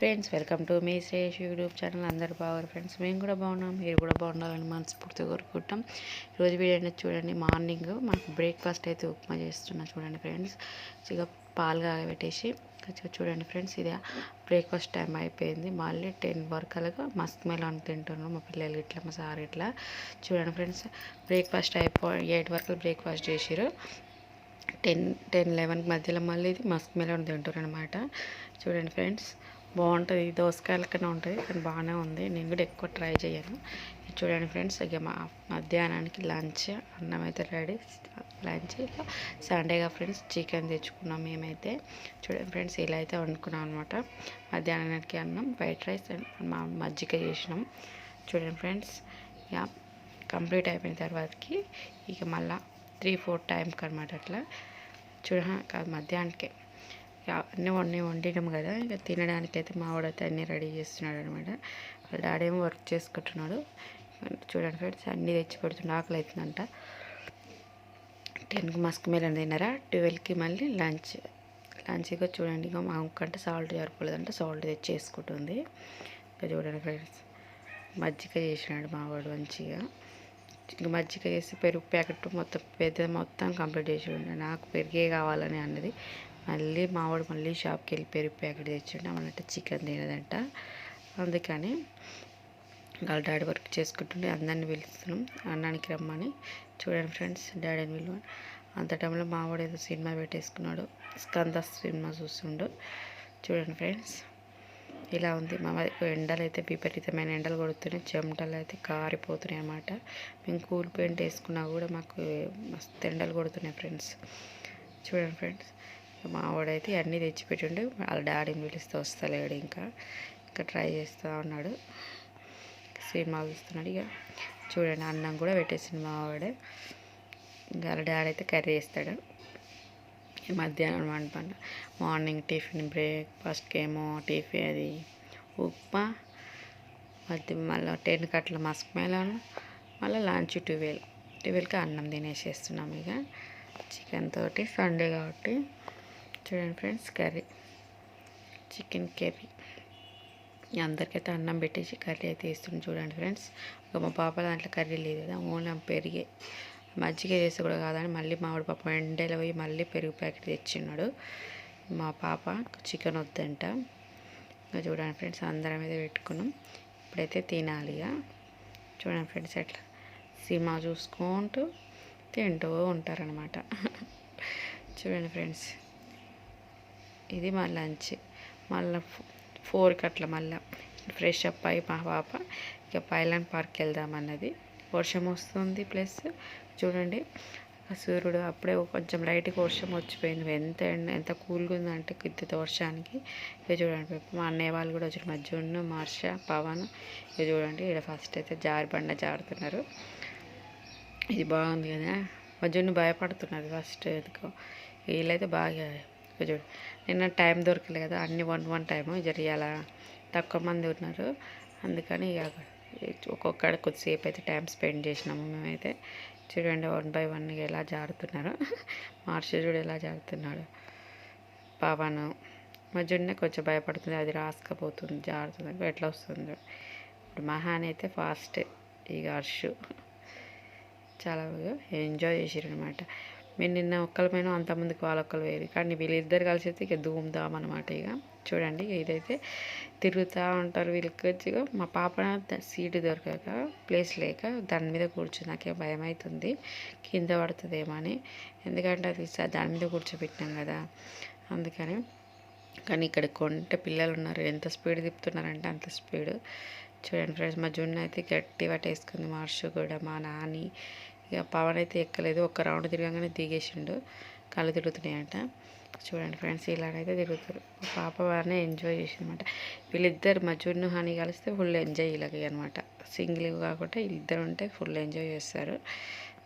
Friends welcome to మీ Shresh YouTube channel అందరు బాగున్నారు ఫ్రెండ్స్ మేము కూడా బాగున్నాం. మీరు కూడా బాగుండాలని మనస్ఫూర్తిగా కోరుకుంటాం రోజు వీడియో చూడండి. మార్నింగ్ మనకు బ్రేక్ఫాస్ట్ అయితే ఉప్మా చేస్తున్నా చూడండి ఫ్రెండ్స్ ఇక పాలు కాగబెట్టేసి చూడండి ఫ్రెండ్స్ ఇది బ్రేక్ఫాస్ట్ టైం అయిపోయింది. మళ్ళీ టెన్ వరకు అలాగా మస్క్ మెలాన్ తింటున్నాం. మా పిల్లలు ఇట్లా మా సార్ ఇట్లా. చూడండి ఫ్రెండ్స్ బ్రేక్ఫాస్ట్ అయిపో ఎయిట్ వరకు బ్రేక్ఫాస్ట్ చేసిరు టెన్ టెన్ లెవెన్ మధ్యలో మళ్ళీ ఇది మస్క్ మెలాన్ తింటారు అనమాట చూడండి ఫ్రెండ్స్ బాగుంటుంది. దోసకాయల కన్నా ఉంటుంది. కానీ బాగానే ఉంది. నేను కూడా ఎక్కువ ట్రై చేయను. చూడండి ఫ్రెండ్స్ ఇక మా మధ్యాహ్నానికి లంచ్ అన్నం అయితే రెడీ. లంచ్ సండేగా ఫ్రెండ్స్ చికెన్ తెచ్చుకున్నాం మేమైతే. చూడండి ఫ్రెండ్స్ ఇలా అయితే వండుకున్నాం అనమాట మధ్యాహ్నానికి అన్నం వైట్ రైస్ మా మజ్జిగ చేసినాం. చూడండి ఫ్రెండ్స్ ఇక కంప్లీట్ అయిపోయిన తర్వాతకి ఇక మళ్ళీ త్రీ ఫోర్ టైంకి అనమాట అట్లా. చూడ కాదు మధ్యాహ్నానికి. అన్నీ వండి వండినాం కదా. ఇక తినడానికి అయితే మా అన్నీ రెడీ చేస్తున్నాడు అనమాట వాళ్ళ డాడీ ఏమో వర్క్ చేసుకుంటున్నాడు. చూడండి ఫ్రెండ్స్ అన్నీ తెచ్చి పెడుతున్నాడు ఆకలి అవుతుందంట టెన్కి మస్క్ మెలన్ తిన్నారా? ట్వెల్వ్కి మళ్ళీ లంచ్. లంచ్గా చూడండి ఇక మా కంటే సాల్ట్ సరిపోలేదంటే. సాల్ట్ తెచ్చి వేసుకుంటుంది ఇక చూడండి ఫ్రెండ్స్ మజ్జిగ చేసినాడు మావాడు మంచిగా. ఇంకా మజ్జిగ చేసి పెరుగు ప్యాకెట్ మొత్తం పెద్ద మొత్తం కంప్లీట్ చేసి నాకు పెరిగే కావాలని అన్నది. మళ్ళీ మావాడు మళ్ళీ షాప్కి వెళ్ళి పెరుగు ప్యాకెట్ తెచ్చిండు. అన్నట్టు చికెన్ తినదంట. అందుకని వాళ్ళ డాడీ వర్క్ చేసుకుంటుండే. అందరిని పిలుస్తున్నాం. అన్నానికి రమ్మని. చూడండి ఫ్రెండ్స్ డాడీని విలువ అంత టైంలో మావాడు ఏదో సినిమా పెట్టేసుకున్నాడు. స్కంద సినిమా చూస్తుండు. చూడండి ఫ్రెండ్స్ ఇలా ఉంది. మా ఎండలు అయితే విపరీతమైన ఎండలు కొడుతున్నాయి. చెమటలు అయితే కారిపోతున్నాయి అన్నమాట. మేము కూల్ పెయింట్ వేసుకున్నా కూడా మాకు మస్తు ఎండలు కొడుతున్నాయి ఫ్రెండ్స్. చూడండి ఫ్రెండ్స్ మా ఆవిడైతే అన్నీ తెచ్చిపెట్టిండు. వాళ్ళ డాడీని పిలిస్తే వస్తలేడు ఇంకా. ఇంకా ట్రై చేస్తూ ఉన్నాడు. సినిమాలు చూస్తున్నాడు ఇక చూడండి అన్నం కూడా పెట్టేసింది మా ఆవిడే. ఇంకా వాళ్ళ డాడీ అయితే కర్రీ చేస్తాడు. మధ్యాహ్నం వంట మార్నింగ్ టిఫిన్ బ్రేక్ఫాస్ట్కి ఏమో టిఫిన్ అది ఉప్మా మధ్య మళ్ళీ టెన్ కట్ల మస్క్ మెలాను మళ్ళీ లంచ్ ట్వెల్వ్. ట్వెల్వ్కి అన్నం తినేసేస్తున్నాం ఇక. చికెన్ తోటి సండే కాబట్టి. చూడండి ఫ్రెండ్స్ కర్రీ. Chicken curry. అందరికైతే అన్నం పెట్టేసి కర్రీ అయితే వేస్తుంది చూడండి ఫ్రెండ్స్. ఇక మా పాప దాంట్లో కర్రీ లేదు కదా ఓన్లీ పెరిగే. మజ్జిగ చేసి కూడా కాదని మళ్ళీ మామిడి పాప ఎండలో పోయి మళ్ళీ పెరుగు ప్యాకెట్ తెచ్చిన్నాడు మా పాప చికెన్ వద్దంట. ఇంకా చూడండి ఫ్రెండ్స్ అందరం మీద పెట్టుకున్నాం. ఇప్పుడైతే తినాలి ఇక. చూడండి ఫ్రెండ్స్ ఎట్లా సినిమా చూసుకుంటూ తింటూ ఉంటారనమాట చూడండి ఫ్రెండ్స్. ఇది మా లంచ్. మళ్ళీ ఫోర్కి అట్లా మళ్ళీ. ఫ్రెష్ అప్ అయి మా పాప ఇక పైలాన్ పార్క్ వెళ్దామన్నది వర్షం వస్తుంది ప్లస్ చూడండి సూర్యుడు అప్పుడే కొంచెం లైట్గా వర్షం వచ్చిపోయింది. ఎంత ఎంత కూల్గా ఉందంటే కిద్దుత వర్షానికి. ఇక చూడండి మా అన్నయ్య వాళ్ళు కూడా వచ్చారు. మధ్యను మార్ష పవన్ ఇక చూడండి ఇక్కడ ఫస్ట్ అయితే జారిబండ జారుతున్నారు. ఇది బాగుంది కదా. మధ్యలో భయపడుతున్నారు ఫస్ట్ ఎందుకో. వీళ్ళైతే బాగా చూడు. నిన్న టైం దొరకలేదు కదా అన్ని వన్ వన్ టైము జరియాల తక్కువ మంది ఉన్నారు. అందుకని ఇక ఒక్కొక్కడ కొద్దిసేపు అయితే టైం స్పెండ్ చేసినాము మేమైతే. చూడండి వన్ బై వన్ ఎలా జారుతున్నారు. మార్షుడు ఎలా జారుతున్నాడు. పవన్. మధ్యనే కొంచెం భయపడుతుంది అది రాసుకపోతుంది జారుతుంది. ఎట్లా వస్తుంది ఇప్పుడు మహాన్ అయితే ఫాస్ట్ ఇక హర్షు. చాలా ఎంజాయ్ చేసారు అనమాట మేము నిన్న ఒక్కరిపైన అంతమందికి వాళ్ళొక్కరు వేరు కానీ వీళ్ళిద్దరు కలిసి అయితే ఇక ధూమ్ అనమాట ఇక. చూడండి ఇదైతే తిరుగుతూ ఉంటారు వీళ్ళకి వచ్చి. మా పాప సీటు దొరకక ప్లేస్ లేక దాని మీద కూర్చుని నాకే భయం అవుతుంది కింద పడుతుందేమో అని. ఎందుకంటే అది దాని మీద కూర్చోబెట్టినాం కదా. అందుకని. కానీ ఇక్కడ కొంటే పిల్లలు ఉన్నారు. ఎంత స్పీడ్ తిప్పుతున్నారంటే అంత స్పీడ్. చూడండి ఫ్రెండ్స్ మా జున్ను అయితే గట్టి పట్టేసుకుంది. మార్షు కూడా మా నాని ఇక పవన్ అయితే ఎక్కలేదు. ఒక్క రౌండ్ తిరగగానే దిగేసిండు. కళ్ళు తిరుగుతున్నాయంట. చూడండి ఫ్రెండ్స్ ఇలాగైతే తిరుగుతారు. పాప బాగానే ఎంజాయ్ చేసిందనమాట వీళ్ళిద్దరు మజ్జును హనీ కలిస్తే ఫుల్ ఎంజాయ్ ఇలాగే అనమాట సింగిల్ కాకుండా వీళ్ళిద్దరు ఉంటే ఫుల్ ఎంజాయ్ చేస్తారు.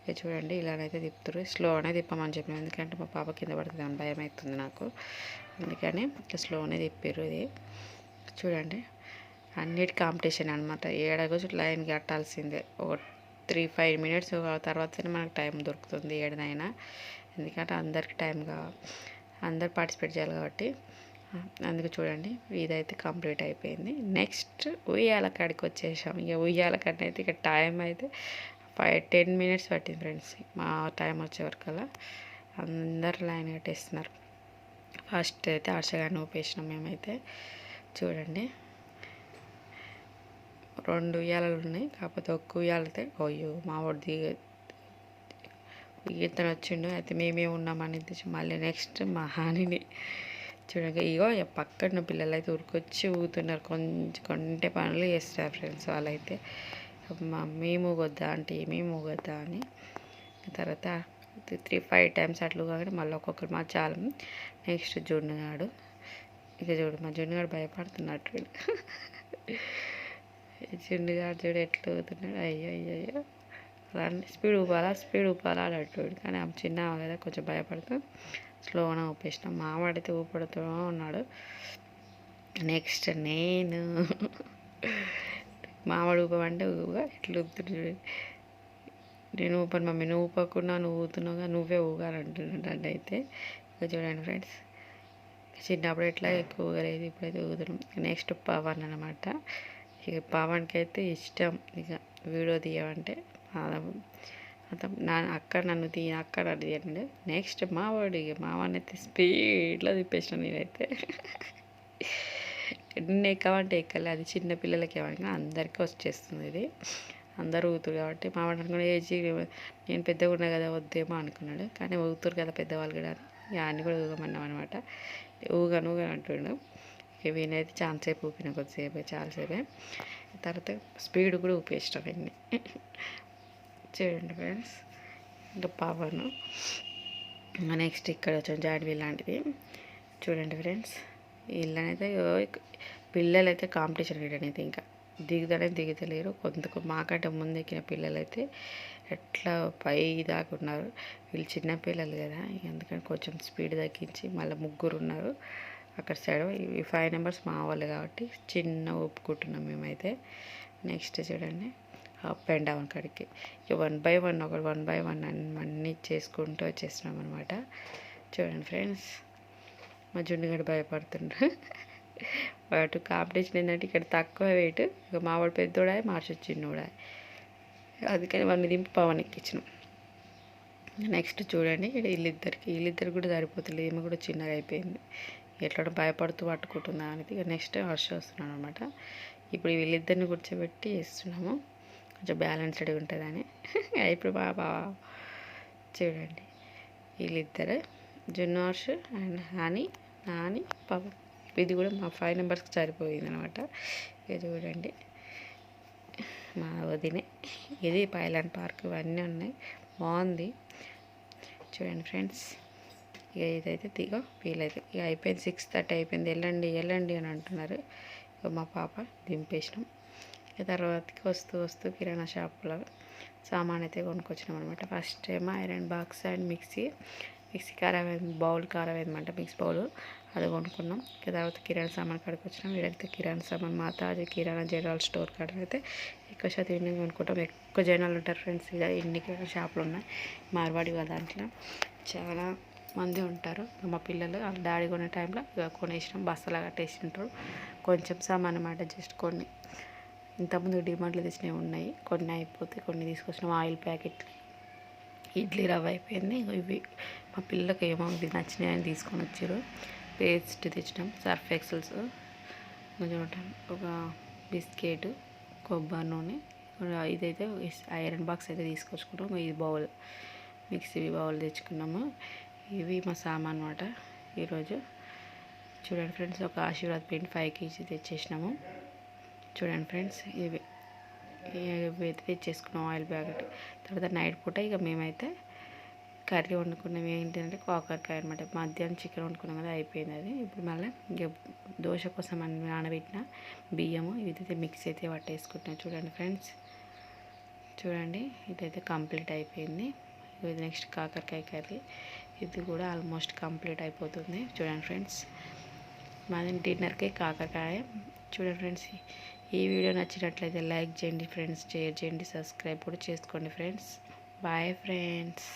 ఇక చూడండి ఇలానైతే తిప్పుతారు. స్లోనే తిప్పమని చెప్పిన ఎందుకంటే మా పాప కింద పడుతుంది అని భయం అవుతుంది నాకు. అందుకని స్లోనే తిప్పారు ఇది. చూడండి అన్నిటి కాంపిటీషన్ అనమాట ఏడగొచ్చు లైన్ కట్టాల్సిందే. ఒక త్రీ ఫైవ్ మినిట్స్ తర్వాతనే మనకు టైం దొరుకుతుంది ఏడనైనా. ఎందుకంటే అందరికి టైం కావాలి అందరు పార్టిసిపేట్ చేయాలి కాబట్టి. అందుకు చూడండి ఇదైతే కంప్లీట్ అయిపోయింది. నెక్స్ట్ ఉయ్యాల కాడికి వచ్చేసాం. ఇక ఉయ్యాల కాడిని అయితే ఇక టైం అయితే ఫైవ్ టెన్ మినిట్స్ పట్టింది ఫ్రెండ్స్. మా టైం వచ్చే వరకల్లా అందరు లైన్ కట్టేస్తున్నారు. ఫస్ట్ అయితే హర్షగారిని ఊపేసినాం మేమైతే. చూడండి. రెండు ఉయ్యాలలు ఉన్నాయి. కాకపోతే ఒక్క ఉయ్యాలతే అయ్యో మా వాడు దిగ ఇతను వచ్చిండు. అయితే మేమే ఉన్నామని తెచ్చి మళ్ళీ నెక్స్ట్ మా హానిని చూడండి ఇగో పక్కన పిల్లలు అయితే ఉరికొచ్చి ఊగుతున్నారు. కొంచెం కొంటే పనులు చేస్తారు ఫ్రెండ్స్ వాళ్ళైతే. మా మేము ఊగొద్దా? అంటే మేము ఊగొద్దా అని. తర్వాత త్రీ ఫైవ్ టైమ్స్ అట్లు కానీ మళ్ళీ ఒక్కొక్కరు మా చాలు నెక్స్ట్ జున్నుగాడు. ఇక చూడు మా జున్నుగాడు భయపడుతున్నట్టు వీడు. చూడు ఎట్లా ఊగుతున్నాడు అయ్యో అయ్యో అయ్యో అలా స్పీడ్ ఊపాలా? స్పీడ్ ఊపాలా? అని అంటాడు. కానీ ఆమె చిన్న కదా కొంచెం భయపడుతూ స్లోగా ఊపేసినాం. మావాడైతే ఊపడుతూ ఉన్నాడు. నెక్స్ట్ నేను. మావాడు ఊపమంటే ఊగా ఎట్లా ఊపుతున్నాడు? నేను ఊపను మమ్మీ. నువ్వు ఊపకుండా నువ్వు ఊతున్నావుగా నువ్వే ఊగాలి అంటున్నాడు అయితే. ఇక చూడండి ఫ్రెండ్స్. చిన్నప్పుడు ఎట్లా ఎక్కువ ఊగలేదు ఇప్పుడైతే ఊగుతున్నాం నెక్స్ట్ పవన్ అనమాట ఇక పవన్కి అయితే ఇష్టం. ఇక వీడియో తీయమంటే అతను నా అక్క నన్ను తీ అక్క నన్ను తీయండి నెక్స్ట్ మావాడు ఇక మావానైతే అయితే స్పీడ్లో తిప్పేసిన నేనైతే. ఎన్ని ఎక్కవంటే ఎక్కలే. అది చిన్న పిల్లలకి ఏమన్నా అందరికీ వచ్చేస్తుంది ఇది. అందరూ ఊతురు కాబట్టి మావాడు అనుకున్న ఏజ్ నేను పెద్దగా ఉన్నా కదా వద్దేమో అనుకున్నాడు. కానీ ఊతురు కదా పెద్దవాళ్ళు కూడా అని. అన్ని కూడా ఊగమన్నాం అనమాట ఊగను ఊగను అంటుండు. ఇక వీనైతే చాలాసేపు ఊపిన కొద్దిసేపే చాలాసేపే. తర్వాత స్పీడ్ కూడా ఊపేసినాం ఇన్ని. చూడండి ఫ్రెండ్స్ ఇంకా పవన్. నెక్స్ట్ ఇక్కడ వచ్చాం జాడివి లాంటిది. చూడండి ఫ్రెండ్స్ వీళ్ళనైతే పిల్లలు అయితే కాంపిటీషన్ వీడనైతే ఇంకా. దిగుదనే దిగుతలేరు. కొంత మాకంటే ముందు ఎక్కిన పిల్లలు అయితే ఎట్లా పై దాకా ఉన్నారు. వీళ్ళు చిన్న పిల్లలు కదా ఎందుకంటే కొంచెం స్పీడ్ తగ్గించి మళ్ళీ ముగ్గురు ఉన్నారు. అక్కడ సైడ్ ఈ ఫైవ్ నెంబర్స్ మా వాళ్ళు కాబట్టి చిన్న ఒప్పుకుంటున్నాం మేమైతే. నెక్స్ట్ చూడండి అప్ అండ్ డౌన్ కాడికి. ఇక వన్ బై వన్ ఒకటి వన్ బై వన్ అన్నీ చేసుకుంటూ వచ్చేస్తున్నాం అనమాట చూడండి ఫ్రెండ్స్ మా జుండుగడ భయపడుతుండ్రు. వాటి కాంపిటీషన్ ఏంటంటే ఇక్కడ తక్కువ వెయిట్ ఇక మావాడు పెద్దోడా మార్చి చిన్నోడా అందుకని వాడిని దింపి పవన్ ఎక్కించినాం నెక్స్ట్ చూడండి ఇక్కడ వీళ్ళిద్దరికి వీళ్ళిద్దరు కూడా సరిపోతుంది ఈమె కూడా చిన్నగా అయిపోయింది. ఎట్లా భయపడుతూ పట్టుకుంటుందా అనేది నెక్స్ట్ హర్ష వస్తున్నాను అనమాట ఇప్పుడు వీళ్ళిద్దరిని కూర్చోబెట్టి ఇస్తున్నాము కొంచెం బ్యాలెన్స్డ్గా ఉంటుందని. ఇప్పుడు బాబా చూడండి. వీళ్ళిద్దరే. జున్ను హర్ష అండ్ హాని నాని పాప ఇది కూడా మా ఫైవ్ నెంబర్స్కి సరిపోయింది అనమాట ఇక చూడండి. మా వదినే ఇది పైలాండ్ పార్క్ ఇవన్నీ ఉన్నాయి. బాగుంది. చూడండి ఫ్రెండ్స్. ఇక ఇదైతే దిగో వీలైతే ఇక అయిపోయింది సిక్స్ థర్టీ అయిపోయింది. వెళ్ళండి వెళ్ళండి అని అంటున్నారు. ఇక మా పాప దింపేసినాం. ఇక తర్వాతకి వస్తూ వస్తూ కిరాణా షాపులో సామాన్ అయితే కొనుక్కొచ్చినాం అనమాట ఫస్ట్ ఏమో iron box and mixie mixie ఖరాబ్ అయింది బౌల్ ఖరాబ్ అయిందన్నమాట మిక్స్ బౌల్ అది కొనుక్కున్నాం. ఇక తర్వాత కిరాణా సామాన్ కాడికి వచ్చినాం. వీడైతే కిరాణా సామాన్ మాతాజీ కిరాణా జనరల్ స్టోర్ కాడ అయితే ఎక్కువ శాతం ఇన్ని కొనుక్కుంటాం. ఎక్కువ జనాలు ఉంటారు ఫ్రెండ్స్. ఇలా ఇన్ని కిరాణా షాపులు ఉన్నాయి. మార్వాడి దాంట్లో. చాలా మంది ఉంటారు. మా పిల్లలు వాళ్ళ డాడీ కొనే టైంలో ఇక కొనేసినాం. బస్సులా కట్టేసింటారు కొంచెం సామాన్ అన్నమాట జస్ట్ కొన్ని. ఇంతకుముందు డిమాండ్లు తెచ్చినవి ఉన్నాయి. కొన్ని అయిపోతే కొన్ని తీసుకొచ్చినాం. ఆయిల్ ప్యాకెట్లు ఇడ్లీ రవ్వ అయిపోయింది. ఇవి మా పిల్లలకి ఏమో ఇది నచ్చినాయని తీసుకొని వచ్చారు పేస్ట్ తెచ్చినాం. Surf excels. చూడండి ఒక బిస్కెట్ కొబ్బరి నూనె ఇదైతే ఐరన్ బాక్స్ అయితే తీసుకొచ్చుకున్నాం ఇది బౌల్ మిక్సీ బౌల్ తెచ్చుకున్నాము. ఇవి మా సామాన్ అనమాట ఈరోజు. చూడండి ఫ్రెండ్స్ ఒక ఆశీర్వాద్ పిండి ఫైవ్ కేజీ తెచ్చేసినాము. చూడండి ఫ్రెండ్స్ ఇవి అయితే తెచ్చేసుకున్నాం ఆయిల్ ప్యాకెట్ తర్వాత నైట్ పూట ఇక మేమైతే కర్రీ వండుకున్నాం. ఏంటంటే కాకరకాయ అనమాట మధ్యాహ్నం చికెన్ వండుకున్నాం కదా అయిపోయింది అది. ఇప్పుడు మళ్ళీ ఇక దోశ కోసం అని నానబెట్టిన బియ్యము ఇదైతే మిక్స్ అయితే పట్టేసుకుంటున్నాం చూడండి ఫ్రెండ్స్ చూడండి ఇదైతే కంప్లీట్ అయిపోయింది. ఇది నెక్స్ట్ కాకరకాయ కర్రీ. ఇది కూడా ఆల్మోస్ట్ కంప్లీట్ అయిపోతుంది. చూడండి ఫ్రెండ్స్. మాది డిన్నర్కి కాకరకాయ. చూడండి ఫ్రెండ్స్ ఈ వీడియో నచ్చినట్లయితే లైక్ చేయండి ఫ్రెండ్స్. షేర్ చేయండి సబ్స్క్రైబ్ కూడా చేసుకోండి ఫ్రెండ్స్. Bye friends.